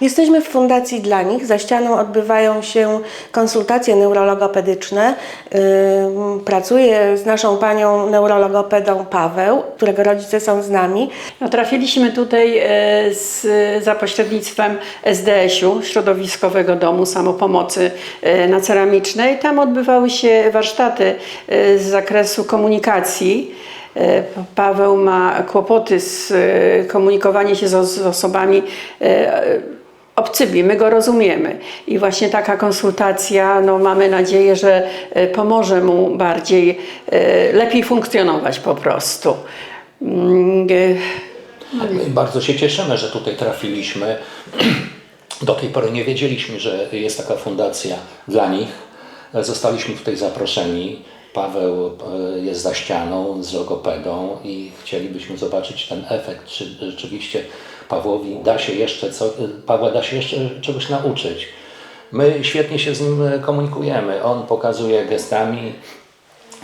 Jesteśmy w Fundacji dla nich. Za ścianą odbywają się konsultacje neurologopedyczne. Ym, Pracuję z naszą panią neurologopedą Paweł, którego rodzice są z nami. No, trafiliśmy tutaj e, z, za pośrednictwem SDS-u, Środowiskowego Domu Samopomocy e, na Ceramicznej. Tam odbywały się warsztaty e, z zakresu komunikacji. Paweł ma kłopoty z komunikowaniem się z, os- z osobami obcymi, my go rozumiemy. I właśnie taka konsultacja, no mamy nadzieję, że e, pomoże mu bardziej, e, lepiej funkcjonować po prostu. Mm, e, My bardzo się cieszymy, że tutaj trafiliśmy. Do tej pory nie wiedzieliśmy, że jest taka fundacja dla nich. Zostaliśmy tutaj zaproszeni. Paweł e, jest za ścianą z logopedą i chcielibyśmy zobaczyć ten efekt, czy rzeczywiście Pawłowi da się jeszcze co, Pawła da się jeszcze czegoś nauczyć. My świetnie się z nim komunikujemy. On pokazuje gestami,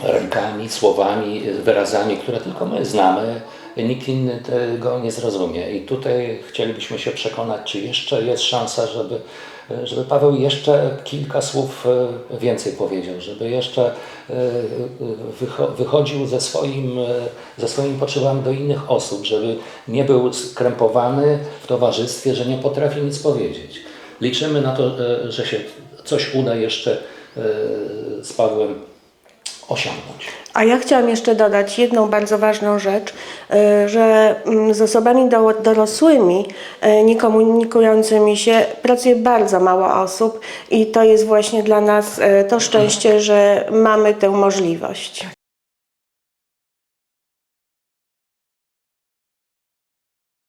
rękami, słowami, wyrazami, które tylko my znamy. Nikt inny tego nie zrozumie. I tutaj chcielibyśmy się przekonać, czy jeszcze jest szansa, żeby, żeby Paweł jeszcze kilka słów e, więcej powiedział, żeby jeszcze e, wycho- wychodził ze swoim, e, ze swoimi potrzebami do innych osób, żeby nie był skrępowany w towarzystwie, że nie potrafi nic powiedzieć. Liczymy na to, że się coś uda jeszcze z Pawłem osiągnąć. A ja chciałam jeszcze dodać jedną bardzo ważną rzecz, y, że mm, z osobami do, dorosłymi, y, niekomunikującymi się pracuje bardzo mało osób i to jest właśnie dla nas y, to szczęście, że mamy tę możliwość.